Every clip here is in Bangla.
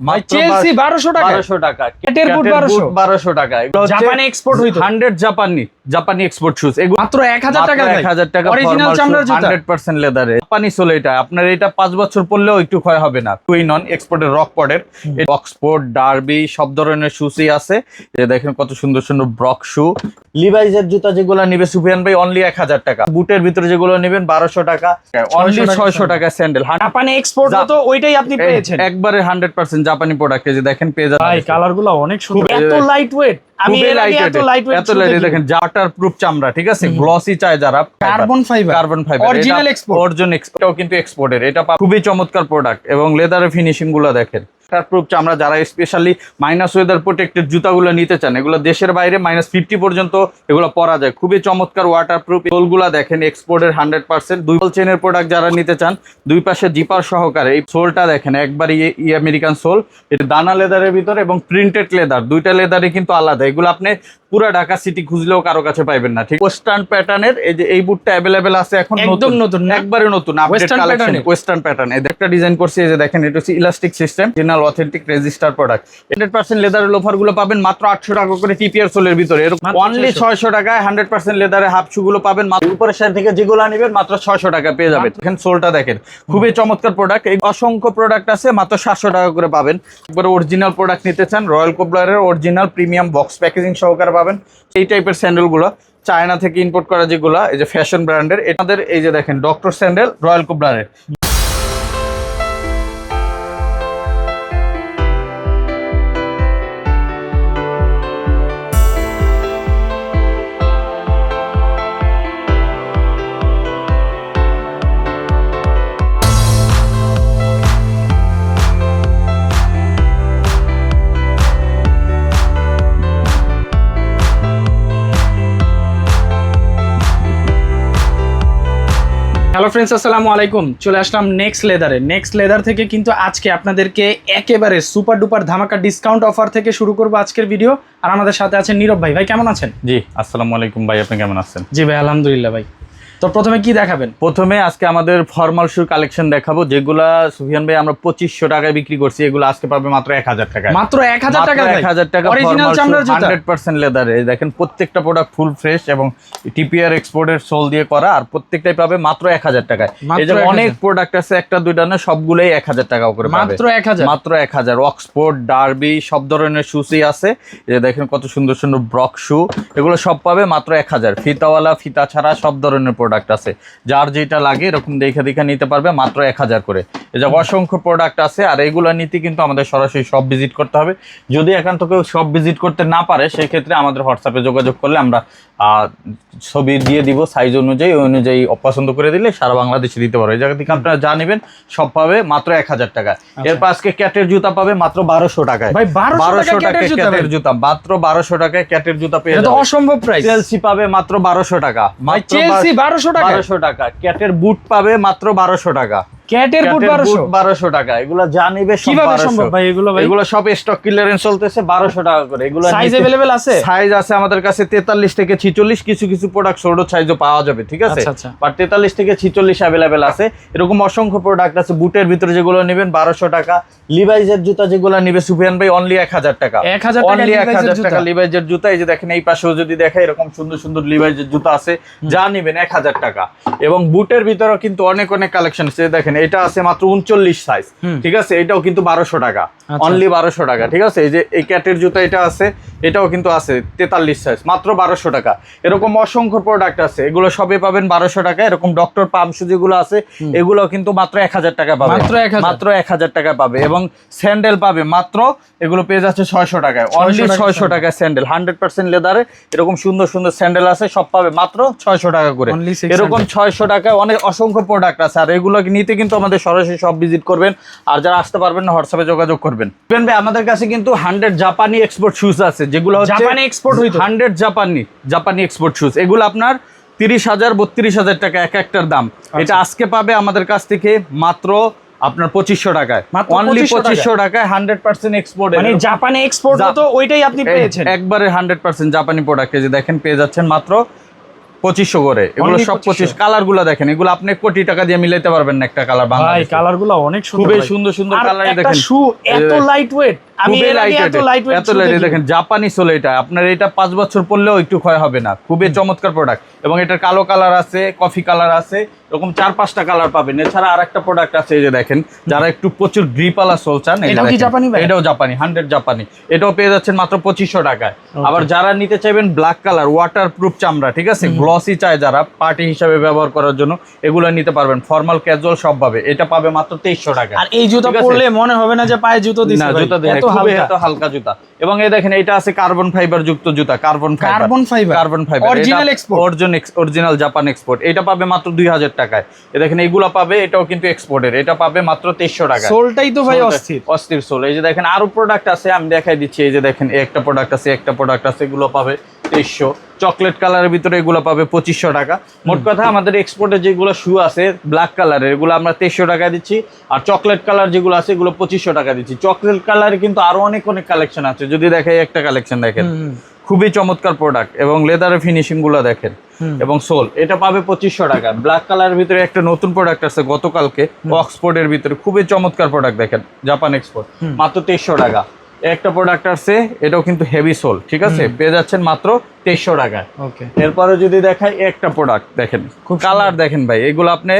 মাত্র চেলসি বারোশো টাকা বারোশো টাকা। ক্যাটের বুট 1200 বারোশো। টাকা। জাপানে export হইতো। হান্ড্রেড জাপানি জাপানি এক্সপোর্ট শুজ এগুলো মাত্র এক হাজার টাকা এক হাজার টাকা অরিজিনাল চামড়ার জুতা। হান্ড্রেড পার্সেন্ট লেদারে জাপানি সোল এটা। আপনার এটা পাঁচ বছর পরলেও একটু ক্ষয় হবে না। টুই নন এক্সপোর্টের রক পডের অক্সফোর্ড ডার্বি সব ধরনের শুসই আছে। যে দেখেন কত সুন্দর সুন্দর ব্রক শু লিভাইজের জুতা যেগুলো নিবে সুফিয়ান ভাই অনলি এক হাজার টাকা। বুটের ভিতরে যেগুলো নেবেন বারোশো টাকা। অনলি 600 টাকা ছয়শো টাকা স্যান্ডেল। জাপানে এক্সপোর্ট ওইটাই আপনি পেয়েছেন। একবারে হান্ড্রেড পার্সেন্ট জাপানি প্রোডাক্ট যে দেখেন পেজ ভাই কালারগুলো অনেক সুন্দর। এত লাইট ওয়েট আমি খুবই এর আগে lightweight, এত লাইট এত লাইট দেখেন। জাটার প্রুফ চামড়া ঠিক আছে? গ্লসি চায় যারা carbon fibre carbon fibre Original export। Original এক্সপোর্টও কিন্তু এক্সপোর্টের এটা খুবই চমৎকার প্রোডাক্ট এবং লেদারের ফিনিশিংগুলো দেখেন। প্রুফ চামড়া যারা স্পেশালি মাইনাস ওয়েদার প্রোটেক্টেড জুতাগুলো নিতে চান এগুলো দেশের বাইরে মাইনাস ফিফটি পর্যন্ত এগুলো পরা যায়। খুবই চমৎকার ওয়াটার প্রুফ সোলগুলা দেখেন এক্সপোর্টের হান্ড্রেড পার্সেন্ট দুই চেনের প্রোডাক্ট যারা নিতে চান দুই পাশে জিপার সহকারে এই সোলটা দেখেন একবার ই আমেরিকান সোল এটা দানা লেদারের ভিতরে এবং প্রিন্টেড লেদার দুইটা লেদারে কিন্তু আলাদা। এগুলো আপনি পুরো ঢাকা সিটি খুঁজলেও কারও কাছে পাইবেন না ঠিক? ওয়েস্টার্ন প্যাটার্নের এই যে এই বুটটা অ্যাভেলেবেল আছে এখন একদম নতুন? একবারে নতুন আপডেট কালেকশন ওয়েস্টার্ন প্যাটার্ন এই একটা ডিজাইন করছি এই যে দেখেন এটা হচ্ছে elastic system general authentic register product hundred percent লেদারের লোফারগুলো পাবেন মাত্র আটশো টাকা করে টিপিআর সোলের ভিতরে। এরকম অনলি 600 ছয়শো। টাকায় হান্ড্রেড পার্সেন্ট লেদারের হাফ শু গুলো পাবেন মাত্র উপরের সাইড থেকে যেগুলো নেবেন মাত্র ছয়শো টাকা পেয়ে যাবেন। দেখেন সোলটা দেখেন। খুবই চমৎকার প্রোডাক্ট এই অসংখ্য প্রোডাক্ট আছে মাত্র সাতশো টাকা করে পাবেন। একবারে অরিজিনাল প্রোডাক্ট নিতে চান রয়্যাল কোবলারের অরিজিনাল প্রিমিয়াম বক্স প্যাকেজিং সহকারে পাবেন। এই টাইপের স্যান্ডেলগুলো চায়না থেকে ইম্পোর্ট করা যেগুলো, এই যে ফ্যাশন ব্র্যান্ডের এটাদের এই যে দেখেন ডক্টর স্যান্ডেল রয়্যাল কোবলারের হ্যালো ফ্রেন্ডস আসসালামু আলাইকুম। চলে আসলাম নেক্সট লেদারে নেক্সট লেদার থেকে কিন্তু আজকে আপনাদেরকে একেবারে সুপার ডুপার ধামাকা ডিসকাউন্ট অফার থেকে শুরু করব আজকের ভিডিও আর আমাদের সাথে আছেন নীরব ভাই। ভাই কেমন আছেন? জি আসসালামু আলাইকুম ভাই আপনি কেমন আছেন? জি ভাই আলহামদুলিল্লাহ ভাই। তো প্রথমে কি দেখাবেন? প্রথমে আজকে আমাদের ফর্মাল শুর কালেকশন দেখাবো যেগুলা সুফিয়ান ভাই আমরা পঁচিশশো টাকায় বিক্রি করছি এগুলো আজকে পাবে মাত্র এক হাজার টাকায়। মাত্র এক হাজার টাকা এক হাজার টাকা হান্ড্রেড পার্সেন্ট লেদার দেখেন প্রত্যেকটা প্রোডাক্ট ফুল ফ্রেশ এবং টিপিআর এক্সপোর্টের সোল দিয়ে করা আর প্রত্যেকটাই পাবে মাত্র এক হাজার টাকায়। এই যে অনেক প্রোডাক্ট আছে একটা দুইটা না সবগুলোই এক হাজার টাকা করে পাবে। মাত্র এক হাজার। মাত্র এক হাজার। অক্সফোর্ড ডার্বি সব ধরনের শুসই আছে। এই যে দেখেন কত সুন্দর সুন্দর ব্রক শু এগুলো সব পাবে মাত্র এক হাজার। ফিতাওয়ালা ফিতা ছাড়া সব ধরনের প্রোডাক্ট আছে। যার যেটা লাগে এরকম দেখে দেখে নিতে পারবে মাত্র এক হাজার করে। এই যে অসংখ্য প্রোডাক্ট আছে আর এগুলো নিতে কিন্তু আমাদের সরাসরি সব ভিজিট করতে হবে। যদি একান্ত কেউ সব ভিজিট করতে না পারে সেই ক্ষেত্রে আমাদের হোয়াটসঅ্যাপে যোগাযোগ করলে আমরা ছবি দিয়ে দিব সাইজ অনুযায়ী ওই অনুযায়ী পছন্দ করে দিলে সারা বাংলাদেশে দিতে পারবে এই জায়গা থেকে আপনারা যা নেবেন সব পাবে মাত্র এক হাজার টাকা। এরপর আজকে ক্যাটের জুতা পাবে মাত্র বারোশো টাকায়। ভাই, 1200 টাকা ক্যাটের জুতা মাত্র বারোশো টাকায় ক্যাটের জুতা পেয়ে এটা যাবে অসম্ভব প্রাইস চেলসি পাবে মাত্র বারোশো টাকা। মাত্র চেলসি বারোশো টাকা। ক্যাটের বুট পাবে মাত্র বারোশো টাকা। ক্যাটের বুট বারোশো। বারোশো টাকা। এগুলো যা নিবে সব 1200 ভাই এগুলো ভাই? এগুলো সব স্টক ক্লিয়ারেন্স চলতেছে বারোশো টাকা করে। এগুলো সাইজ অ্যাভেলেবেল আছে? সাইজ আছে আমাদের কাছে তেতাল্লিশ থেকে ছিচল্লিশ। কিছু কিছু প্রোডাক্ট ছোট সাইজও পাওয়া যাবে ঠিক আছে? আচ্ছা, আচ্ছা। বাট তেতাল্লিশ থেকে ছিচল্লিশ অ্যাভেলেবেল আছে। এরকম অসংখ্য প্রোডাক্ট আছে বুটের ভিতরে যেগুলো নেবেন বারোশো টাকা। লিভাইজের জুতা যেগুলো নিবে সুফিয়ান ভাই অনলি এক হাজার টাকা। 1000 টাকা অনলি এক Levi's এর হাজার জুতা। টাকা লিভাইজের জুতা। এই যে দেখেন এই পাশেও যদি দেখা এরকম সুন্দর সুন্দর লিভাইজের জুতা আছে যা নিবেন এক হাজার টাকা। এবং বুটের ভিতরেও কিন্তু অনেক অনেক কালেকশন আছে দেখেন এটা আছে মাত্র উনচল্লিশ সাইজ ঠিক আছে এটাও কিন্তু বারোশো টাকা। অনলি বারোশো টাকা ঠিক আছে? এই যে এই ক্যাটের জুতা এটা আছে এটাও কিন্তু আছে তেতাল্লিশ সাইজ মাত্র বারোশো টাকা। এরকম অসংখ্য প্রোডাক্ট আছে এগুলো সবে পাবেন বারোশো টাকা এরকম ডক্টর পাম্পশু যেগুলো আছে এগুলো কিন্তু মাত্র এক হাজার টাকা পাবে। মাত্র 1000 মাত্র এক হাজার টাকা পাবে এবং স্যান্ডেল পাবে মাত্র এগুলো পেয়ে যাচ্ছে ছয়শো টাকায়। অনলি 600 টাকা ছয়শো টাকায় স্যান্ডেল হান্ড্রেড পার্সেন্ট লেদারে এরকম সুন্দর সুন্দর স্যান্ডেল আছে সব পাবে মাত্র ছয়শো টাকা করে। এরকম ছয়শো টাকায় অনেক অসংখ্য প্রোডাক্ট আছে আর এগুলো নিতে কিন্তু আমাদের সরাসরি সব ভিজিট করবেন। আর যারা আসতে পারবেন না হোয়াটসঅ্যাপে যোগাযোগ করবেন। দেখবেন ভাই আমাদের কাছে কিন্তু হান্ড্রেড জাপানি এক্সপোর্ট শুজ আছে যেগুলো হচ্ছে জাপানে হইতো? হান্ড্রেড জাপানি জাপানি এক্সপোর্ট শুজ এগুলো আপনার তিরিশ হাজার বত্রিশ হাজার টাকা এক একটার দাম। আচ্ছা। এটা আজকে পাবে আমাদের কাছ থেকে মাত্র আপনার পঁচিশশো টাকায়। মাত্র অনলি 2500 টাকায়। পঁচিশশো টাকায় হান্ড্রেড পার্সেন্ট এক্সপোর্ট মানে জাপানে এক্সপোর্ট হতো ওইটাই আপনি পেয়েছেন? একবারে হান্ড্রেড পার্সেন্ট জাপানি প্রোডাক্ট যে দেখেন পেয়ে যাচ্ছেন মাত্র পঁচিশশো করে। এগুলো সব পঁচিশ কালারগুলো দেখেন এগুলো আপনি কোটি টাকা দিয়ে মিলাইতে পারবেন না একটা কালার ভাই কালারগুলো অনেক সুন্দর খুবই সুন্দর সুন্দর কালার দেখেন। শু এত লাইট ওয়েট আমি খুবই এর আগে লাইট এত লাইট ওয়েট এত লাইট দেখেন। জাপানি সোল এটা আপনার এটা পাঁচ বছর পরলেও একটু ক্ষয় হবে না। খুবই চমৎকার প্রোডাক্ট এবং এটার কালো কালার আছে কফি কালার আছে এরকম চার পাঁচটা কালার পাবেন। এছাড়া আর একটা প্রোডাক্ট আছে এই যে দেখেন যারা একটু প্রচুর গ্রিপালা সোল চান এটাও জাপানি ভাই? এটাও জাপানি হান্ড্রেড জাপানি এটাও পেয়ে যাচ্ছেন মাত্র পঁচিশশো টাকায়। আবার যারা নিতে চাইবেন ব্ল্যাক কালার ওয়াটার প্রুফ চামড়া ঠিক আছে? গ্লসি চায় যারা পার্টি হিসাবে ব্যবহার করার জন্য এগুলো নিতে পারবেন। ফর্মাল ক্যাজুয়াল সব পাবে। এটা পাবে মাত্র তেইশশো টাকা আর এই জুতো পরলে মনে হবে না যে পায়ে জুতো ভাই। জুতা খুবই হালকা। জুতা। এবং এই দেখেন এটা আছে কার্বন ফাইবার যুক্ত জুতা carbon fibre carbon fibre carbon fibre original export original Japan export এটা পাবে মাত্র দুই হাজার টাকায়। এই দেখেন এইগুলো পাবে এটাও কিন্তু এক্সপোর্টের এটা পাবে মাত্র টাকা সোলটাই তো ভাই অস্থির। অস্থির সোল এই যে দেখেন আরও প্রোডাক্ট আছে আমি দেখাই দিচ্ছি। এই যে দেখেন একটা প্রোডাক্ট আছে একটা প্রোডাক্ট আছে এগুলো পাবে। তেইশশো। চকলেট কালারের ভিতরে এগুলো পাবে পঁচিশশো টাকা। মোট কথা আমাদের এক্সপোর্টে যেগুলো শু আছে ব্ল্যাক কালারের এগুলো আমরা তেইশশো টাকা দিচ্ছি। আর চকলেট কালার যেগুলো আছে এগুলো পঁচিশশো টাকা দিচ্ছি। চকলেট কালারে কিন্তু আরও অনেক অনেক কালেকশন আছে। যদি দেখাই একটা কালেকশন দেখেন। খুবই চমৎকার প্রোডাক্ট এবং লেদারের ফিনিশিংগুলো দেখেন। এবং সোল এটা পাবে পঁচিশশো টাকা। ব্ল্যাক কালারের ভিতরে একটা নতুন প্রোডাক্ট আছে গতকালকে অক্সফোর্ডের ভিতরে। খুবই চমৎকার প্রোডাক্ট দেখেন জাপান এক্সপোর্ট মাত্র তেইশশো টাকা। একটা প্রোডাক্ট আছে এটাও কিন্তু হেভি সোল ঠিক আছে? পেয়ে যাচ্ছেন মাত্র তেইশশো টাকায়। ওকে। এরপরে যদি দেখাই একটা প্রোডাক্ট দেখেন খুব কালার দেখেন ভাই এগুলো আপনি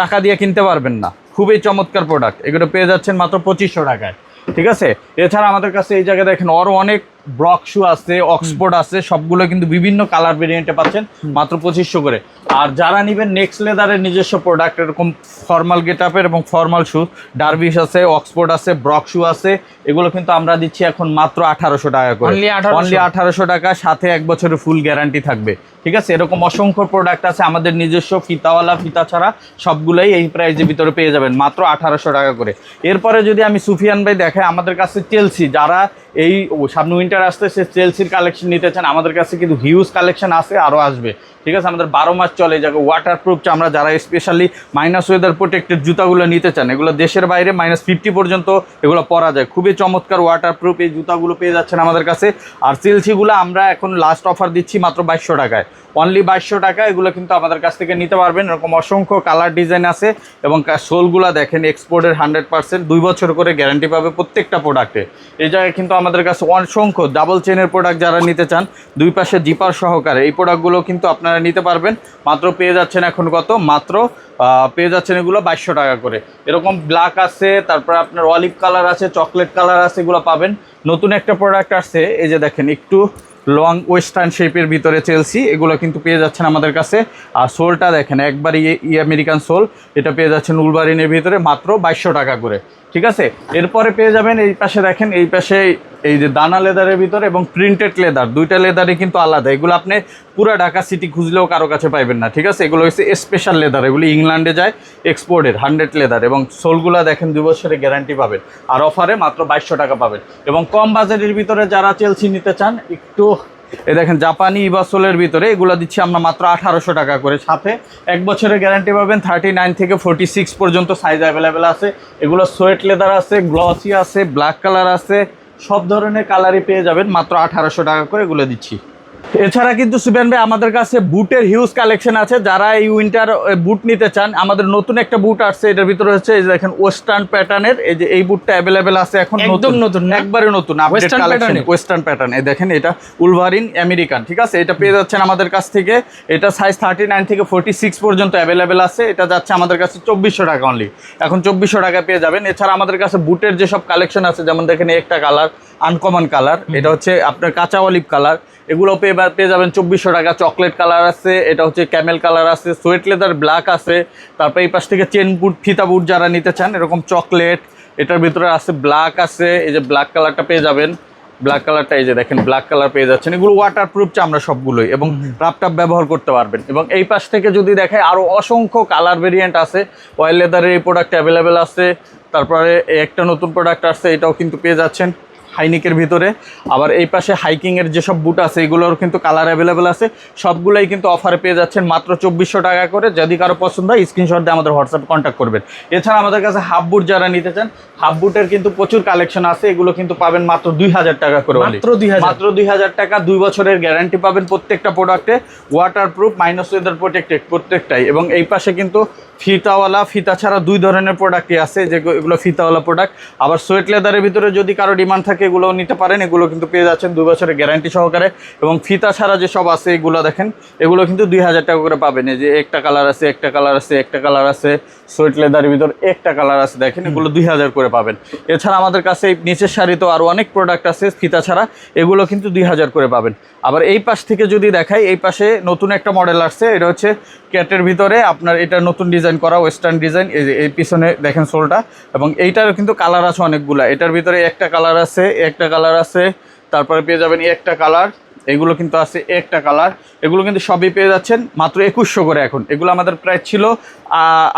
টাকা দিয়ে কিনতে পারবেন না। খুবই চমৎকার প্রোডাক্ট এগুলো পেয়ে যাচ্ছেন মাত্র পঁচিশশো টাকায়। ঠিক আছে? এছাড়া আমাদের কাছে এই জায়গায় দেখেন আরও অনেক ব্রক শু আছে অক্সফোর্ড আছে সবগুলো কিন্তু বিভিন্ন কালার ভেরিয়েন্টে পাচ্ছেন মাত্র পঁচিশশো করে। আর যারা নিবেন নেক্সট লেদারের নিজস্ব প্রোডাক্ট এরকম ফর্মাল গেট আপের এবং ফর্মাল শু ডারবিশ আছে অক্সফোর্ড আছে ব্রক শু আছে এগুলো কিন্তু আমরা দিচ্ছি এখন মাত্র আঠারোশো টাকা করে। অনলি আঠারোশো। টাকা সাথে এক বছরের ফুল গ্যারান্টি থাকবে। ঠিক আছে? এরকম অসংখ্য প্রোডাক্ট আছে, আমাদের নিজস্ব ফিতাওয়ালা, ফিতা ছাড়া সবগুলোই এই প্রাইজের ভিতরে পেয়ে যাবেন, মাত্র আঠারোশো টাকা করে। এরপরে যদি আমি সুফিয়ান ভাই দেখাই, আমাদের কাছে চেলসি যারা এই সামনে উইন্টার আসতে সে চেলসির কালেকশন নিতে চান। আমাদের কাছে কিন্তু হিউজ কালেকশন আছে, আরও আসবে। ঠিক আছে, আমাদের বারো মাস চলে যাকে ওয়াটার প্রুফ চামড়া যারা স্পেশালি মাইনাস ওয়েদার প্রোটেক্টেড জুতাগুলো নিতে চান, এগুলো দেশের বাইরে মাইনাস ফিফটি পর্যন্ত এগুলো পরা যায়। খুবই চমৎকার ওয়াটার প্রুফ এই জুতাগুলো পেয়ে যাচ্ছেন আমাদের কাছে। আর চেলসিগুলো আমরা এখন লাস্ট অফার দিচ্ছি মাত্র বাইশশো টাকায়। অনলি বাইশশো টাকা এগুলো কিন্তু আমাদের কাছ থেকে নিতে পারবেন। এরকম অসংখ্য কালার ডিজাইন আছে এবং সোলগুলো দেখেন এক্সপোর্টের হান্ড্রেড পার্সেন্ট দুই বছর করে গ্যারান্টি পাবে প্রত্যেকটা প্রোডাক্টে এই জায়গায় কিন্তু আমাদের কাছে অসংখ্য ডাবল চেনের প্রোডাক্ট যারা নিতে চান, দুই পাশে জিপার সহকারে এই প্রোডাক্টগুলো কিন্তু আপনারা নিতে পারবেন। মাত্র পেয়ে যাচ্ছেন এখন কত? মাত্র পেয়ে যাচ্ছেন এগুলো বাইশশো টাকা করে। এরকম ব্ল্যাক আছে, তারপর আপনার অলিভ কালার আছে চকলেট কালার আছে, এগুলো পাবেন। নতুন একটা প্রোডাক্ট আসছে, এই যে দেখেন, একটু লং ওয়েস্টার্ন শেপের ভিতরে চেলসি এগুলো কিন্তু পেয়ে যাচ্ছেন আমাদের কাছে। আর সোলটা দেখেন একবার ই আমেরিকান সোল, এটা পেয়ে যাচ্ছেন উলবারিনের ভিতরে, মাত্র বাইশশো টাকা করে। ঠিক আছে? এরপরে পেয়ে যাবেন এই পাশে দেখেন, এই পাশে এই যে দানা লেদারের ভিতরে এবং প্রিন্টেড লেদার, দুইটা লেদারই কিন্তু আলাদা। এগুলো আপনি পুরো ঢাকা সিটি খুঁজলেও কারও কাছে পাইবেন না, ঠিক আছে? এগুলো হচ্ছে স্পেশাল লেদার, এগুলো ইংল্যান্ডে যায় এক্সপোর্টের হান্ড্রেড লেদার এবং সোলগুলো দেখেন দুই বছরের গ্যারান্টি পাবেন। আর অফারে মাত্র বাইশশো টাকা পাবেন। এবং কম বাজেটের ভিতরে যারা চেলসি নিতে চান, একটু এ দেখেন জাপানি ইবাসোলের ভিতরে এগুলো দিচ্ছি আমরা মাত্র আঠারোশো টাকা করে। সাথে এক বছরের গ্যারান্টি পাবেন থার্টি নাইন থেকে ফোর্টি সিক্স পর্যন্ত সাইজ অ্যাভেলেবেল আছে। এগুলো সোয়েট লেদার আছে গ্লসি আছে ব্ল্যাক কালার আছে সব ধরনের কালারই পেয়ে যাবেন। মাত্র আঠারোশো টাকা করে এগুলো দিচ্ছি। এছাড়া কিন্তু সুবেন ভাই আমাদের কাছে বুটের হিউজ কালেকশন আছে। যারা এই উইন্টার বুট নিতে চান আমাদের নতুন একটা বুট আসছে এটার ভিতরে হচ্ছে এই যে দেখেন ওয়েস্টার্ন প্যাটার্নের এই যে এই বুটটা অ্যাভেলেবেল আছে এখন একদম নতুন একবারে নতুন আপডেট Western ওয়েস্টার্ন প্যাটার্ন এই দেখেন এটা উলভারিন আমেরিকান ঠিক আছে? এটা পেয়ে যাচ্ছেন আমাদের কাছ থেকে। এটা সাইজ থার্টি নাইন থেকে ফোর্টি সিক্স পর্যন্ত অ্যাভেলেবেল আছে। এটা যাচ্ছে আমাদের কাছে চব্বিশশো টাকা অনলি এখন চব্বিশশো টাকা পেয়ে যাবেন। এছাড়া আমাদের কাছে বুটের যেসব কালেকশন আছে যেমন দেখেন এই একটা কালার আনকমন কালার এটা হচ্ছে আপনার কাঁচা অলিভ কালার এগুলো পেয়ে পেয়ে যাবেন চব্বিশশো টাকা। চকলেট কালার আছে এটা হচ্ছে ক্যামেল কালার আছে সোয়েট লেদার ব্ল্যাক আছে তারপর এই পাশ থেকে চেন বুট ফিতা বুট যারা নিতে চান এরকম চকলেট এটার ভিতরে আছে ব্ল্যাক আছে এই যে ব্ল্যাক কালারটা পেয়ে যাবেন। ব্ল্যাক কালারটা এই যে দেখেন ব্ল্যাক কালার পেয়ে যাচ্ছেন। এগুলো ওয়াটার প্রুফ চামড়া সবগুলোই এবং রাপটাপ ব্যবহার করতে পারবেন। এবং এই পাশ থেকে যদি দেখায় আরও অসংখ্য কালার ভেরিয়েন্ট আছে। অয়েল লেদারের এই প্রোডাক্ট অ্যাভেলেবেল আছে তারপরে একটা নতুন প্রোডাক্ট আসছে এটাও কিন্তু পেয়ে যাচ্ছেন। হাইনিকের ভিতরে। আবার এই পাশে হাইকিংয়ের যেসব বুট আছে এগুলোর কিন্তু কালার অ্যাভেলেবেল আছে। সবগুলোই কিন্তু অফারে পেয়ে যাচ্ছেন মাত্র চব্বিশশো টাকা করে। যদি কারও পছন্দ হয় স্ক্রিনশট দিয়ে আমাদের হোয়াটসঅ্যাপ কন্ট্যাক্ট করবেন। এছাড়া আমাদের কাছে হাফ বুট যারা নিতে চান হাফ বুটের কিন্তু প্রচুর কালেকশন আছে। এগুলো কিন্তু পাবেন মাত্র দুই হাজার টাকা করে। মাত্র 2000 মাত্র দুই হাজার টাকা দুই বছরের গ্যারান্টি পাবেন প্রত্যেকটা প্রোডাক্টে waterproof minus weather protected প্রত্যেকটাই। এবং এই পাশে কিন্তু ফিতাওয়ালা, ফিতা ছাড়া দুই ধরনের প্রোডাক্টই আছে, যে এগুলো ফিতাওয়ালা প্রোডাক্ট আবার সোয়েট লেদারের ভিতরে যদি কারও ডিমান্ড থাকে এগুলো নিতে পারেন। এগুলো কিন্তু পেয়ে যাচ্ছেন দুই বছরের গ্যারান্টি সহকারে। এবং ফিতা ছাড়া যেসব আছে, এগুলো দেখেন, এগুলো কিন্তু দুই হাজার টাকা করে পাবেন। এই যে একটা কালার আছে, একটা কালার আছে, একটা কালার আছে। সোয়েট লেদারের ভিতর একটা কালার আছে দেখেন এগুলো দুই হাজার করে পাবেন। এছাড়া আমাদের কাছে এই নিচের শাড়িতেও আরও অনেক প্রোডাক্ট আছে ফিতা ছাড়া এগুলো কিন্তু দুই হাজার করে পাবেন। আবার এই পাশ থেকে যদি দেখাই এই পাশে নতুন একটা মডেল আসছে এটা হচ্ছে ক্যাটের ভিতরে আপনার এটা নতুন ডিজাইন করা ওয়েস্টার্ন ডিজাইন এই যে এই পিছনে দেখেন সোলটা এবং এইটারও কিন্তু কালার আছে অনেকগুলা। এটার ভিতরে একটা কালার আছে একটা কালার আছে তারপরে পেয়ে যাবেন একটা কালার। এগুলো কিন্তু আছে একটা কালার। এগুলো কিন্তু সবই পেয়ে যাচ্ছেন, মাত্র একুশশো করে এখন। এগুলো আমাদের প্রায় ছিল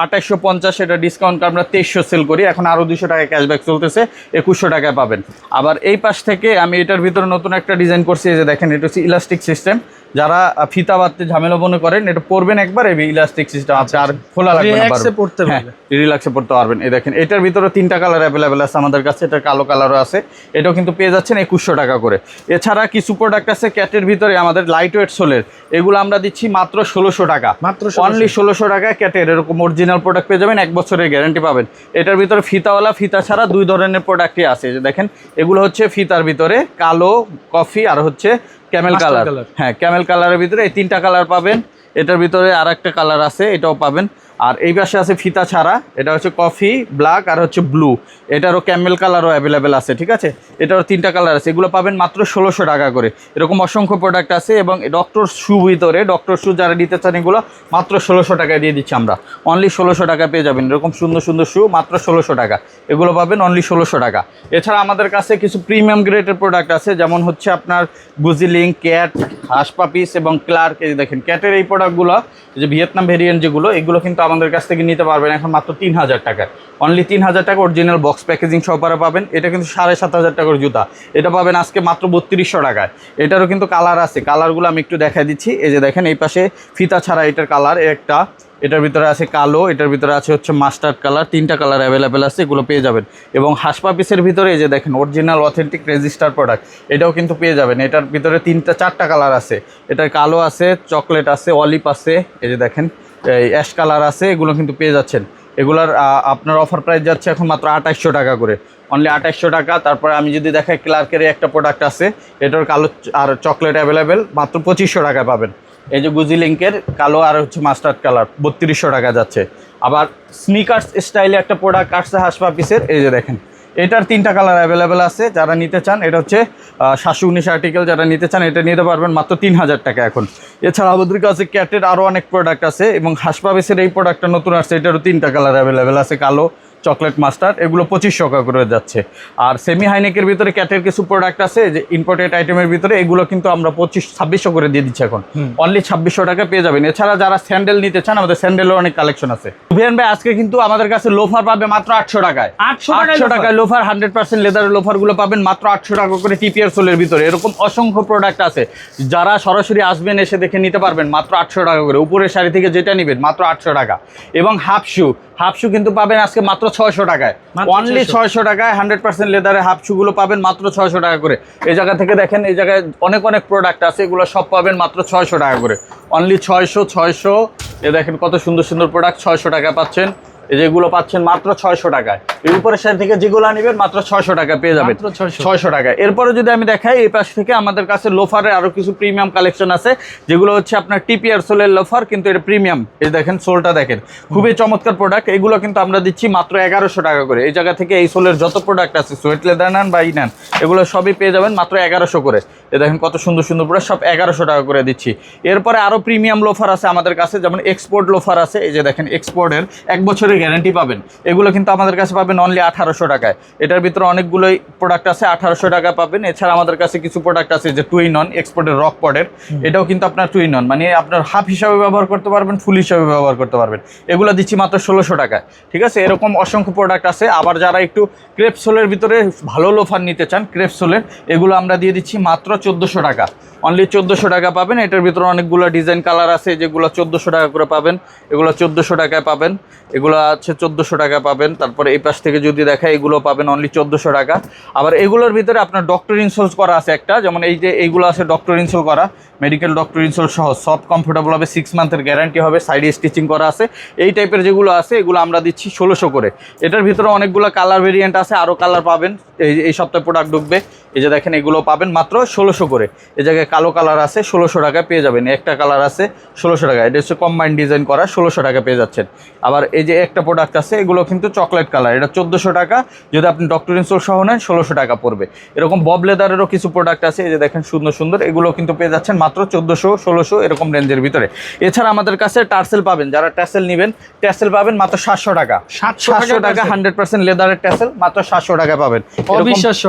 আঠাইশশো পঞ্চাশ, এটা ডিসকাউন্ট আমরা তেইশশো সেল করি। এখন আরও দুশো টাকা ক্যাশব্যাক চলতেছে, একুশশো টাকায় পাবেন। আবার এই পাশ থেকে আমি এটার ভিতরে নতুন একটা ডিজাইন করছি, এই যে দেখেন, এটা হচ্ছে ইলাস্টিক সিস্টেম যারা ফিতা বাঁধতে ঝামেলা মনে করেন এটা পরবেন একবার এই ইলাস্টিক সিস্টেম আছে আর খোলা লাগবে না Relax এ বারবার। পরতে হ্যাঁ পারবে। রিল্যাক্সে পড়তে পারবেন। এই দেখেন এটার ভিতরে তিনটা কালার অ্যাভেলেবেল আছে আমাদের কাছে এটা কালো কালারও আছে। এটাও কিন্তু পেয়ে যাচ্ছেন একুশশো টাকা করে। এছাড়া কিছু প্রোডাক্ট আছে ক্যাটের ভিতরে আমাদের লাইট ওয়েট সোলের। এগুলো আমরা দিচ্ছি মাত্র ষোলোশো টাকা। মাত্র অনলি ষোলোশো টাকা ক্যাটের এরকম অরিজিনাল প্রোডাক্ট পেয়ে যাবেন এক বছরের গ্যারান্টি পাবেন। এটার ভিতরে ফিতাওয়ালা ফিতা ছাড়া দুই ধরনের প্রোডাক্টই আছে। যে দেখেন এগুলো হচ্ছে ফিতার ভিতরে কালো কফি আর হচ্ছে ক্যামেল কালার হ্যাঁ ক্যামেল কালারের ভিতরে এই তিনটা কালার পাবেন। এটার ভিতরে আর একটা কালার আছে এটাও পাবেন। আর এই পাশে আছে ফিতা ছাড়া, এটা হচ্ছে কফি ব্ল্যাক আর হচ্ছে ব্লু এটারও ক্যামেল কালারও অ্যাভেলেবেল আছে, ঠিক আছে? এটারও তিনটা কালার আছে। এগুলো পাবেন মাত্র ষোলোশো টাকা করে। এরকম অসংখ্য প্রোডাক্ট আছে এবং ডক্টর শু ভিতরে ডক্টর শু যারা নিতে চান এগুলো মাত্র ষোলোশো টাকায় দিয়ে দিচ্ছি আমরা। অনলি ষোলোশো টাকা পেয়ে যাবেন। এরকম সুন্দর সুন্দর শু মাত্র ষোলোশো টাকা। এগুলো পাবেন অনলি ষোলোশো টাকা। এছাড়া আমাদের কাছে কিছু প্রিমিয়াম গ্রেডের প্রোডাক্ট আছে, যেমন হচ্ছে আপনার গুজিলিং ক্যাট হাসপাপিস এবং ক্লার্ক এই দেখেন ক্যাটের এই প্রোডাক্টগুলো যে ভিয়েতনাম ভেরিয়েন্ট যেগুলো, এগুলো কিন্তু আমাদের কাছ থেকে নিতে পারবেন এখন মাত্র তিন হাজার টাকায়। অনলি তিন হাজার টাকা অরিজিনাল বক্স প্যাকেজিং সহকারে পাবেন। এটা কিন্তু সাড়ে সাত হাজার টাকার জুতা। এটা পাবেন আজকে মাত্র বত্রিশশো টাকায়। এটারও কিন্তু কালার আছে। কালারগুলো আমি একটু দেখাই দিচ্ছি। এই যে দেখেন, এই পাশে ফিতা ছাড়া এটার কালার একটা, এটার ভিতরে আছে কালো, এটার ভিতরে আছে হচ্ছে মাস্টার্ড কালার তিনটা কালার অ্যাভেলেবেল আছে, এগুলো পেয়ে যাবেন। এবং হাসপা পিসের ভিতরে এই যে দেখেন অরিজিনাল অথেন্টিক রেজিস্টার প্রোডাক্ট এটাও কিন্তু পেয়ে যাবেন। এটার ভিতরে তিনটা, চারটা কালার আছে। এটার কালো আছে চকলেট আছে অলিপ আছে। এই যে দেখেন এই অ্যাশ কালার আছে, এগুলো কিন্তু পেয়ে যাচ্ছেন। এগুলার আপনার অফার প্রাইস যাচ্ছে এখন মাত্র আঠাশশো টাকা করে। অনলি আঠাশশো টাকা, তারপরে আমি যদি দেখাই ক্লার্কের একটা প্রোডাক্ট আছে, এটার কালো আর চকলেট অ্যাভেলেবেল মাত্র পঁচিশশো টাকা পাবেন। এই যে গুজি লিঙ্কের কালো আর হচ্ছে মাস্টার্ড কালার বত্রিশশো টাকা যাচ্ছে। আবার স্নিকার্স স্টাইলে একটা প্রোডাক্ট আসছে হাসপা পিসের এই যে দেখেন। এটার তিনটা কালার অ্যাভেলেবেল আছে, যারা নিতে চান, এটা হচ্ছে সাতশো উনিশ আর্টিকেল যারা নিতে চান, এটা নিতে পারবেন মাত্র তিন হাজার টাকা এখন। এছাড়া আমাদের কাছে ক্যাটের আরও অনেক প্রোডাক্ট আছে এবং হাসপাবেসের এই প্রোডাক্টটা নতুন আসছে, এটারও তিনটা কালার অ্যাভেলেবেল আছে, কালো চকলেট মাস্টার্ড এগুলো পঁচিশশো টাকা করে যাচ্ছে। আর সেমি হাইনেকের ভিতরে ক্যাটের কিছু প্রোডাক্ট আছে যে ইম্পোর্টেড আইটেমের ভিতরে এগুলো কিন্তু আমরা পঁচিশ ছাব্বিশশো করে দিয়ে দিচ্ছি এখন। অনলি ছাব্বিশশো টাকা পেয়ে যাবেন। এছাড়া যারা স্যান্ডেল নিতে চান আমাদের স্যান্ডেলের অনেক কালেকশন আছে। ভিয়ান ভাই আজকে কিন্তু আমাদের কাছে লোফার পাবে মাত্র আটশো টাকায়। 800 টাকায় আটশো টাকায় লোফার হান্ড্রেড পার্সেন্ট লেদারের লোফারগুলো পাবেন মাত্র আটশো টাকা করে টিপিআর সোলের ভিতরে। এরকম অসংখ্য প্রোডাক্ট আছে। যারা সরাসরি আসবেন এসে দেখে নিতে পারবেন মাত্র আটশো টাকা করে। উপরের শাড়ি থেকে যেটা নেবেন মাত্র আটশো টাকা। এবং হাফ শু হাফ শু কিন্তু পাবেন আজকে মাত্র ছয়শো টাকায়। অনলি ছয়শো। টাকায় হান্ড্রেড পার্সেন্ট লেদারে হাফ শুগুলো পাবেন মাত্র ছয়শো টাকা করে। এই জায়গা থেকে দেখেন এই জায়গায় অনেক অনেক প্রোডাক্ট আছে এগুলো সব পাবেন মাত্র ছয়শো টাকা করে। অনলি ছয়শো ছয়শো। এ দেখেন কত সুন্দর সুন্দর প্রোডাক্ট ছয়শো টাকা পাচ্ছেন। এই যেগুলো পাচ্ছেন মাত্র ছয়শো টাকায়। এই উপরের সাইড থেকে যেগুলো নেবেন মাত্র ছয়শো টাকা পেয়ে যাবেন। ছয়শো টাকা। এরপরে যদি আমি দেখাই এই পাশ থেকে আমাদের কাছে লোফারের আরও কিছু প্রিমিয়াম কালেকশন আছে যেগুলো হচ্ছে আপনার টিপিআর সোলের লোফার কিন্তু এটা প্রিমিয়াম এই দেখেন সোলটা দেখেন। খুবই চমৎকার প্রোডাক্ট এগুলো কিন্তু আমরা দিচ্ছি মাত্র এগারোশো টাকা করে। এই জায়গা থেকে এই সোলের যত প্রোডাক্ট আছে সোয়েট লেদার নেন বা ই নেন এগুলো সবই পেয়ে যাবেন মাত্র এগারোশো করে। এ দেখেন কত সুন্দর সুন্দর প্রোডাক্ট সব এগারোশো টাকা করে দিচ্ছি। এরপরে আরও প্রিমিয়াম লোফার আছে আমাদের কাছে যেমন এক্সপোর্ট লোফার আছে। এই যে দেখেন এক্সপোর্টের এক বছরের বছরের গ্যারান্টি পাবেন। এগুলো কিন্তু আমাদের কাছে পাবেন অনলি আঠারোশো টাকায়। এটার ভিতরে অনেকগুলোই প্রোডাক্ট আছে আঠারোশো টাকা পাবেন। এছাড়া আমাদের কাছে কিছু প্রোডাক্ট আছে যে টুই নন এক্সপোর্টের রক পডের এটাও কিন্তু আপনার টুই নন মানে আপনার হাফ হিসাবে ব্যবহার করতে পারবেন ফুল হিসাবে ব্যবহার করতে পারবেন। এগুলো দিচ্ছি মাত্র ষোলোশো টাকায়। ঠিক আছে? এরকম অসংখ্য প্রোডাক্ট আছে। আবার যারা একটু ক্রেপসোলের ভিতরে ভালো লোফার নিতে চান ক্রেপসোলের এগুলো আমরা দিয়ে দিচ্ছি মাত্র চোদ্দোশো টাকা। অনলি চোদ্দোশো টাকা পাবেন। এটার ভিতরে অনেকগুলো ডিজাইন কালার আছে যেগুলো চোদ্দোশো টাকা করে পাবেন। এগুলো চোদ্দোশো টাকায় পাবেন। এগুলো আছে চোদ্দোশো টাকা পাবেন। তারপরে এই পাশ থেকে যদি দেখায় এগুলো পাবেন অনলি চোদ্দোশো টাকা। আবার এগুলোর ভিতরে আপনার ডক্টর ইনসোল করা আছে একটা, যেমন এই যে এইগুলো আছে ডক্টর ইনসোল করা মেডিকেল ডক্টর ইনসোল সহ সব কমফোর্টেবল হবে সিক্স মান্থের গ্যারান্টি হবে সাইডে স্টিচিং করা আছে। এই টাইপের যেগুলো আছে, এগুলো আমরা দিচ্ছি ষোলোশো করে। এটার ভিতরে অনেকগুলো কালার ভেরিয়েন্ট আছে আরও কালার পাবেন। এই এই সপ্তাহে প্রোডাক্ট ঢুকবে। এই যে দেখেন, এগুলো পাবেন মাত্র ষোলোশো করে। এ জায়গায় কালো কালার আছে, ষোলোশো টাকায় পেয়ে যাবেন। একটা কালার আছে ষোলোশো টাকা। এটা হচ্ছে কম্বাইন্ড ডিজাইন করা, ষোলোশো টাকা পেয়ে যাচ্ছেন। আবার এই যে একটা প্রোডাক্ট আছে এগুলো কিন্তু চকলেট কালার এটা চোদ্দোশো টাকা যদি আপনি ডক্টর ইনসোল সহ নেন ষোলোশো টাকা পড়বে। এরকম বব লেদারেরও কিছু প্রোডাক্ট আছে এই যে দেখেন সুন্দর সুন্দর এগুলো কিন্তু পেয়ে যাচ্ছেন মাত্র চোদ্দোশো ষোলোশো এরকম রেঞ্জের ভিতরে। এছাড়া আমাদের কাছে টার্সেল পাবেন যারা ট্যাসেল নেবেন ট্যাসেল পাবেন মাত্র সাতশো টাকা। সাতশো টাকা হান্ড্রেড পার্সেন্ট লেদারের ট্যাসেল মাত্র সাতশো টাকা পাবেন। অবিশ্বাস্য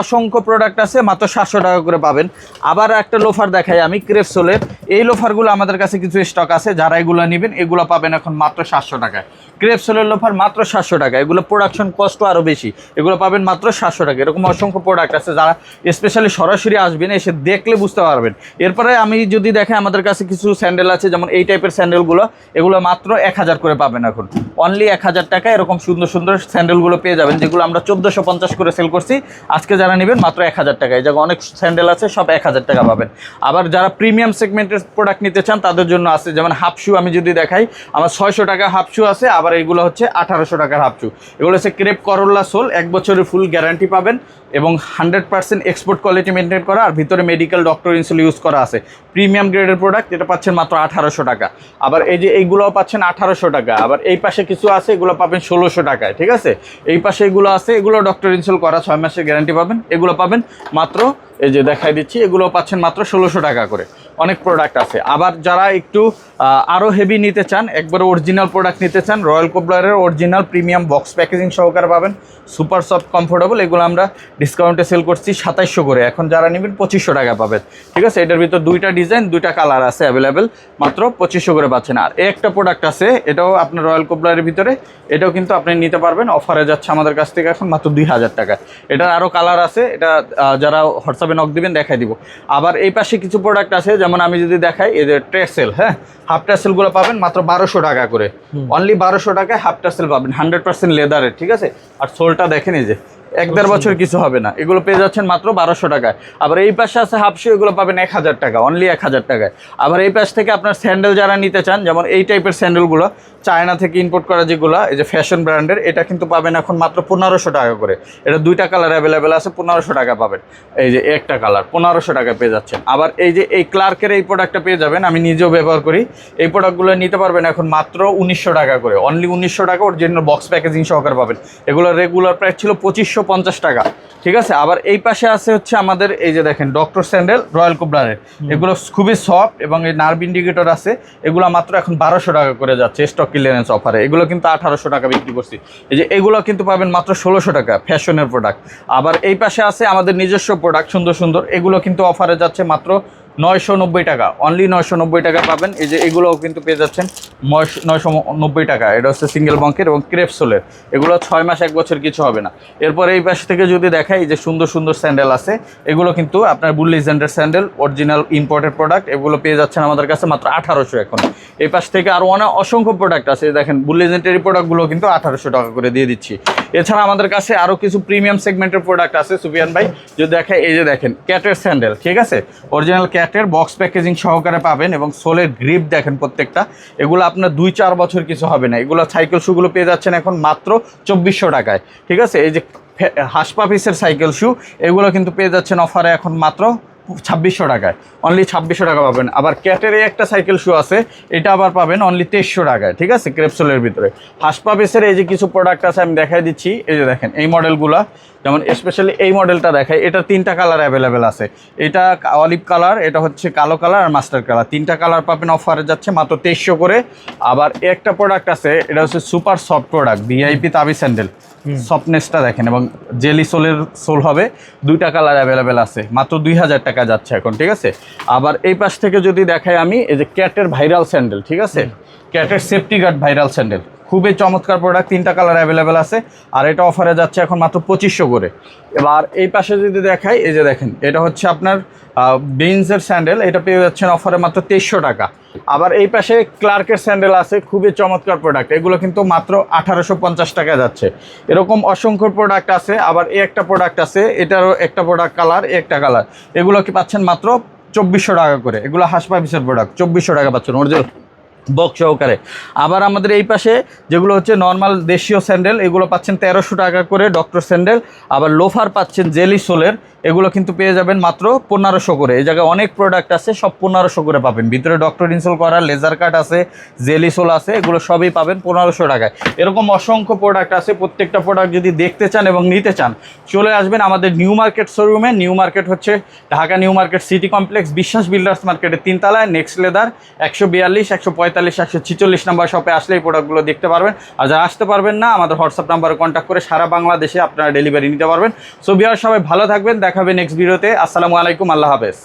অসংখ্য প্রোডাক্ট আছে মাত্র সাতশো টাকা করে পাবেন। আবার একটা লোফার দেখাই আমি ক্রেপসোলের এই লোফারগুলো আমাদের কাছে কিছু স্টক আছে যারা এগুলো নেবেন এগুলো পাবেন এখন মাত্র সাতশো টাকায়। ক্রেপসোলের লোফার মাত্র সাতশো টাকা। এগুলো প্রোডাকশন কষ্ট আরও বেশি। এগুলো পাবেন মাত্র সাতশো টাকা। এরকম অসংখ্য প্রোডাক্ট আছে যারা স্পেশালি সরাসরি আসবেন এসে দেখলে বুঝতে পারবেন। এরপরে আমি যদি দেখেন আমাদের কাছে কিছু স্যান্ডেল আছে, যেমন এই টাইপের স্যান্ডেলগুলো এগুলো মাত্র এক হাজার করে পাবেন এখন। অনলি এক হাজার টাকা এরকম সুন্দর সুন্দর স্যান্ডেলগুলো পেয়ে যাবেন, যেগুলো আমরা চোদ্দোশো পঞ্চাশ করে সেল করছি। আজকে যারা নেবেন মাত্র এক হাজার টাকা। এই জায়গায় অনেক স্যান্ডেল আছে, সব এক হাজার টাকা পাবেন। আবার যারা প্রিমিয়াম সেগমেন্টের প্রোডাক্ট নিতে চান, তাদের জন্য আছে, যেমন হাফ শু আমি যদি দেখাই, আমার ছয়শো টাকা হাফ শু আছে, আবার এইগুলো হচ্ছে আঠারোশো টাকার হাফচু এগুলো হচ্ছে ক্রেপ করোলা সোল, এক বছরের ফুল গ্যারান্টি পাবেন। এবং hundred percent export quality maintain করা আর ভিতরে মেডিকেল ডক্টর ইনসুল ইউজ করা আছে। প্রিমিয়াম গ্রেডের প্রোডাক্ট এটা পাচ্ছেন মাত্র আঠারোশো টাকা। আবার এই যে এইগুলোও পাচ্ছেন আঠারোশো টাকা। আবার এই পাশে কিছু আছে, এগুলো পাবেন ষোলোশো টাকায়, ঠিক আছে? এই পাশে এগুলো আছে, এগুলো ডক্টর ইনসুল করা ছয় মাসের গ্যারান্টি পাবেন। এগুলো পাবেন মাত্র, এই যে দেখাই দিচ্ছি এগুলো পাচ্ছেন মাত্র ষোলোশো টাকা করে। অনেক প্রোডাক্ট আছে। আবার যারা একটু আরও হেভি নিতে চান, একবার অরিজিনাল প্রোডাক্ট নিতে চান রয়্যাল কোবলারের অরিজিনাল প্রিমিয়াম বক্স প্যাকেজিং সহকারে পাবেন। সুপার সফট কমফোর্টেবল এগুলো আমরা ডিসকাউন্টে সেল করছি সাতাইশশো করে। এখন যারা নেবেন পঁচিশশো টাকা পাবেন। ঠিক আছে? এটার ভিতর দুইটা ডিজাইন দুইটা কালার আছে অ্যাভেলেবেল মাত্র পঁচিশশো করে পাচ্ছেন। আর একটা প্রোডাক্ট আছে এটাও আপনার রয়্যাল কোবলারের ভিতরে। এটাও কিন্তু আপনি নিতে পারবেন। অফারে যাচ্ছে আমাদের কাছ থেকে এখন মাত্র দুই হাজার টাকা। এটার আরও কালার আছে। এটা যারা হোয়াটসঅ্যাপে নক দিবেন দেখাই দিব। আবার এই পাশে কিছু প্রোডাক্ট আছে যেমন আমি যদি দেখাই এই যে ট্রেসেল হ্যাঁ? হাফ ট্রেসেলগুলো পাবেন মাত্র বারোশো টাকা করে। অনলি বারোশো টাকায় হাফ ট্রেসেল পাবেন। হান্ড্রেড পার্সেন্ট লেদারের ঠিক আছে? আর সোলটা দেখেন এই যে। এক দেড় বছর কিছু হবে না। এগুলো পেয়ে যাচ্ছেন মাত্র বারোশো টাকায়। আবার এই পাশে আছে হাফশো এগুলো পাবেন এক হাজার টাকা অনলি এক হাজার টাকায়। আবার এই পাশ থেকে আপনার স্যান্ডেল যারা নিতে চান যেমন এই টাইপের স্যান্ডেলগুলো চায়না থেকে ইম্পোর্ট করা যেগুলো এই যে ফ্যাশন ব্র্যান্ডের এটা কিন্তু পাবেন এখন মাত্র পনেরোশো টাকা করে। এটা দুইটা কালার অ্যাভেলেবেল আছে পনেরোশো টাকা পাবেন। এই যে একটা কালার পনেরোশো টাকা পেয়ে যাচ্ছেন। আবার এই যে এই ক্লার্কের এই প্রোডাক্টটা পেয়ে যাবেন আমি নিজেও ব্যবহার করি। এই প্রোডাক্টগুলো নিতে পারবেন এখন মাত্র উনিশশো টাকা করে। অনলি উনিশশো টাকা ওর জন্য বক্স প্যাকেজিং সহকারে পাবেন। এগুলো রেগুলার প্রাইস ছিল পঁচিশশো টাকা। ঠিক আছে? আবার এই পাশে আছে হচ্ছে আমাদের এই যে দেখেন ডক্টর স্যান্ডেল রয়্যাল কোবলারের এগুলো খুবই সফট এবং এই নার্ভ ইন্ডিকেটর আছে। এগুলো মাত্র এখন বারোশো টাকা করে যাচ্ছে স্টক ক্লিয়ারেন্স অফারে এগুলো কিন্তু আঠারোশো টাকা বিক্রি করছি। এই যে এগুলো কিন্তু পাবেন মাত্র ষোলোশো টাকা ফ্যাশনের প্রোডাক্ট আবার এই পাশে আছে আমাদের নিজস্ব প্রোডাক্ট সুন্দর সুন্দর। এগুলো কিন্তু অফারে যাচ্ছে মাত্র নয়শো নব্বই টাকা। অনলি নয়শো নব্বই টাকা পাবেন। এই যে এগুলোও কিন্তু পেয়ে যাচ্ছেন নয়শো নব্বই টাকা। এটা হচ্ছে সিঙ্গেল বঙ্কের এবং ক্রেপসোলের এগুলো ছয় মাস, এক বছর কিছু হবে না। এরপর এই পাশ থেকে যদি দেখাই যে সুন্দর সুন্দর স্যান্ডেল আছে, এগুলো কিন্তু আপনার বুল্লিজেন্ডের স্যান্ডেল অরিজিনাল ইম্পোর্টেড প্রোডাক্ট এগুলো পেয়ে যাচ্ছেন আমাদের কাছে মাত্র আঠারোশো এখন। এই পাশ থেকে আরও অনেক অসংখ্য প্রোডাক্ট আছে। দেখেন বুল্লিজেন্টের এই প্রোডাক্টগুলো কিন্তু আঠারোশো টাকা করে দিয়ে দিচ্ছি। এছাড়া আমাদের কাছে আরও কিছু প্রিমিয়াম সেগমেন্টের প্রোডাক্ট আছে, সুফিয়ান ভাই। যদি দেখে এই যে দেখেন ক্যাটের স্যান্ডেল ঠিক আছে? অরিজিনাল ক্যাটের বক্স প্যাকেজিং সহকারে পাবেন এবং সোলের গ্রিপ দেখেন প্রত্যেকটা। এগুলো আপনার দুই চার বছর কিছু হবে না। এগুলো সাইকেল শুগুলো পেয়ে যাচ্ছেন এখন মাত্র চব্বিশশো টাকায়। ঠিক আছে? এই যে হাসপা পিসের সাইকেল শু এগুলো কিন্তু পেয়ে যাচ্ছেন অফারে এখন মাত্র ছাব্বিশশো টাকায়। অনলি ছাব্বিশশো টাকা পাবেন। আবার ক্যাটের একটা সাইকেল শু আছে, এটা আবার পাবেন অনলি তেইশশো টাকায়। ঠিক আছে? ক্রেপসোলের ভিতরে। হাসপা বেসের এই যে কিছু প্রোডাক্ট আছে, আমি দেখাই দিচ্ছি। এই যে দেখেন, এই মডেলগুলো যেমন স্পেশালি এই মডেলটা দেখায় এটা তিনটা কালার অ্যাভেলেবেল আছে। এটা অলিভ কালার এটা হচ্ছে কালো কালার আর মাস্টার কালার তিনটা কালার পাবেন অফারে যাচ্ছে মাত্র তেইশশো করে। আবার একটা প্রোডাক্ট আছে এটা হচ্ছে super soft product VIP tabi sandal সফটনেসটা দেখেন এবং জেলি সোলের সোল হবে। দুইটা কালার অ্যাভেলেবেল আছে মাত্র দুই হাজার টাকা যাচ্ছে এখন ঠিক আছে? আবার এই পাশ থেকে যদি দেখাই আমি এই যে ক্যাটের ভাইরাল স্যান্ডেল ঠিক আছে? ক্যাটের সেফটি গার্ড ভাইরাল স্যান্ডেল খুবই চমৎকার প্রোডাক্ট তিনটা কালার অ্যাভেলেবেল আছে। আর এটা অফারে যাচ্ছে এখন মাত্র পঁচিশশো করে। এবার এই পাশে যদি দেখাই, এই যে দেখেন, এটা হচ্ছে আপনার বিনসের স্যান্ডেল এটা পেয়ে যাচ্ছেন অফারে মাত্র তেইশশো টাকা। আবার এই পাশে ক্লার্কের স্যান্ডেল আছে, খুবই চমৎকার প্রোডাক্ট এগুলো কিন্তু মাত্র আঠারোশো পঞ্চাশ টাকা যাচ্ছে। এরকম অসংখ্য প্রোডাক্ট আছে, আবার এই একটা প্রোডাক্ট আছে, এটারও একটা প্রোডাক্ট কালার একটা কালার এগুলো কি পাচ্ছেন মাত্র চব্বিশশো টাকা করে, এগুলো হাসপাবিসের প্রোডাক্ট চব্বিশশো টাকা পাচ্ছেন অরিজিনাল বক্স সহকারে। আবার আমাদের এই পাশে যেগুলো হচ্ছে নর্মাল দেশীয় স্যান্ডেল এগুলো পাচ্ছেন তেরোশো টাকা করে ডক্টর স্যান্ডেল আবার লোফার পাচ্ছেন জেলি সোলের এগুলো কিন্তু পেয়ে যাবেন মাত্র পনেরোশো করে। এই জায়গায় অনেক প্রোডাক্ট আছে, সব পনেরোশো করে পাবেন। ভিতরে ডক্টর ইনসোল করা লেজার কাট আছে জেলি সোল আছে, এগুলো সবই পাবেন পনেরোশো টাকায়। এরকম অসংখ্য প্রোডাক্ট আছে, প্রত্যেকটা প্রোডাক্ট যদি দেখতে চান এবং নিতে চান, চলে আসবেন আমাদের নিউ মার্কেট শোরুমে নিউ মার্কেট হচ্ছে Dhaka new market city complex Biswas builders মার্কেটের তিনতলায় নেক্সট লেদার একশো বিয়াল্লিশ, একশো পঁয়তাল্লিশ, একশো ছিচল্লিশ নাম্বার শপে আসলে এই প্রোডাক্টগুলো দেখতে পারবেন। আর যারা আসতে পারবেন না, আমাদের হোয়াটসঅ্যাপ নাম্বারে কন্ট্যাক্ট করে সারা বাংলাদেশে আপনারা ডেলিভারি নিতে পারবেন। সো বিয়ার সবাই ভালো থাকবেন দেখাবে নেক্সট ভিডিওতে আসসালামু আলাইকুম আল্লাহ হাফেজ।